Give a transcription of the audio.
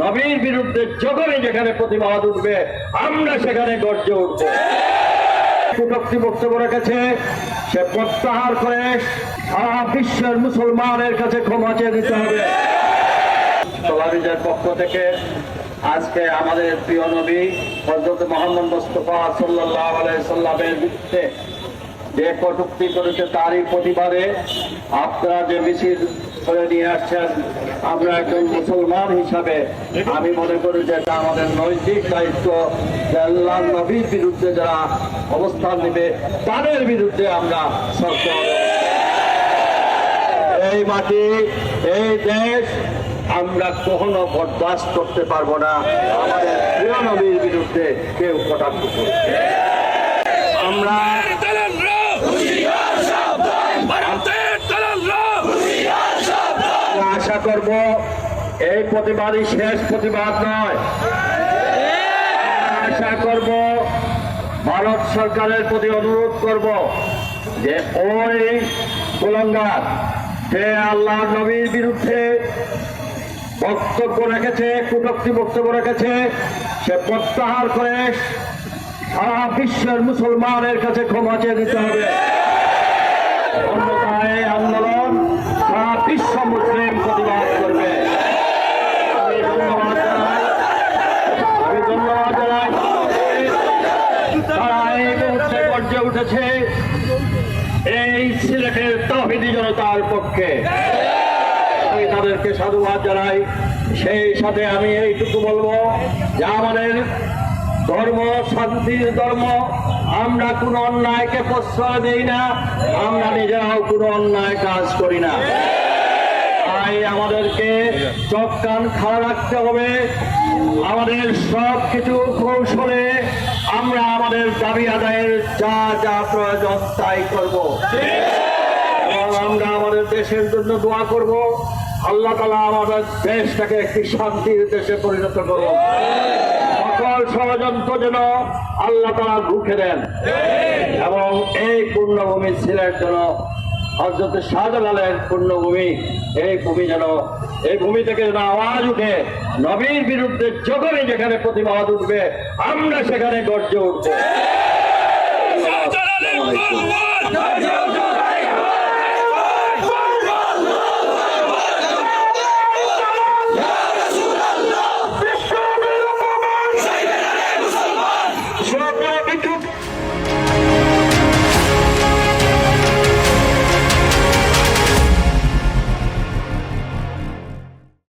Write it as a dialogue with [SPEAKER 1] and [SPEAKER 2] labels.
[SPEAKER 1] নবীর বিরুদ্ধে যখনই যেখানে প্রতিবাদ উঠবে, আমরা সেখানে গর্জে উঠব। কটূক্তি বক্তব্য রেখেছে, সে প্রত্যাহার করে সারা বিশ্বের মুসলমানের কাছে ক্ষমা চেয়ে দিতে হবে। পক্ষ থেকে আজকে আমাদের প্রিয় নবী হজরত মোহাম্মদ মোস্তফা সাল্লাহ সাল্লামের বিরুদ্ধে যে কটুক্তি করেছে তারই প্রতিবাদে আপনারা যে মিছিল করে নিয়ে আসছেন আমরা একজন মুসলমান হিসাবে আমি মনে করি যে এটা আমাদের নৈতিক দায়িত্ব আল্লাহ নবীর বিরুদ্ধে যারা অবস্থান নেবে, তাদের বিরুদ্ধে আমরা সরকার এই মাটি, এই দেশ আমরা কখনো বরদাস্ত করতে পারব না। আমাদের প্রিয় নবীর বিরুদ্ধে কেউ কটাক্ষ করবে আমরা
[SPEAKER 2] Talanro! ভারতের তালান্নো
[SPEAKER 1] আশা করব। এই প্রতিবাদই শেষ প্রতিবাদ নয়। আশা করব ভারত সরকারের প্রতি অনুরোধ করব যে ওই কুলঙ্গার যে আল্লাহ নবীর বিরুদ্ধে বক্তব্য রেখেছে কুটক্তি বক্তব্য রেখেছে, সে প্রত্যাহার করে সারা বিশ্বের মুসলমানের কাছে ক্ষমা চেয়ে দিতে হবে অন্যথায় এই আন্দোলন সারা বিশ্ব মুসলিম প্রতিবাদ করবে আমি ধন্যবাদ জানাই আমি ধন্যবাদ জানাই তারা এই মুহূর্তে গর্জে উঠেছে এই সিলেটের তহিদি জনতার পক্ষে। আমি তাদেরকে সাধুবাদ জানাই। সেই সাথে আমি এইটুকু বলব যে আমাদের ধর্ম, শান্তির ধর্ম, আমরা কোনো অন্যায়কে প্রশ্রয় দেই না, আমরা নিজেরাও কোনো অন্যায় কাজ করি না। তাই আমাদেরকে চোখ কান খাড়া রাখতে হবে। আমাদের সব কিছু কৌশলে আমাদের দাবি আদায়ের যা যা প্রয়োজন তাই করব। আমরা আমাদের দেশের জন্য দোয়া করব। আল্লাহ তালা আমাদের দেশটাকে একটি শান্তির দেশে পরিণত করব সকল ষড়যন্ত্র যেন আল্লাহ তালা রুখে দেন। এবং এই পূর্ণভূমি সিলেট যেন হজরত শাহজালালের পূর্ণভূমি। এই ভূমি যেন এই ভূমি থেকে যেন আওয়াজ উঠে, নবীর বিরুদ্ধে যখনই যেখানে প্রতিবাদ উঠবে, আমরা সেখানে গর্জে উঠবো।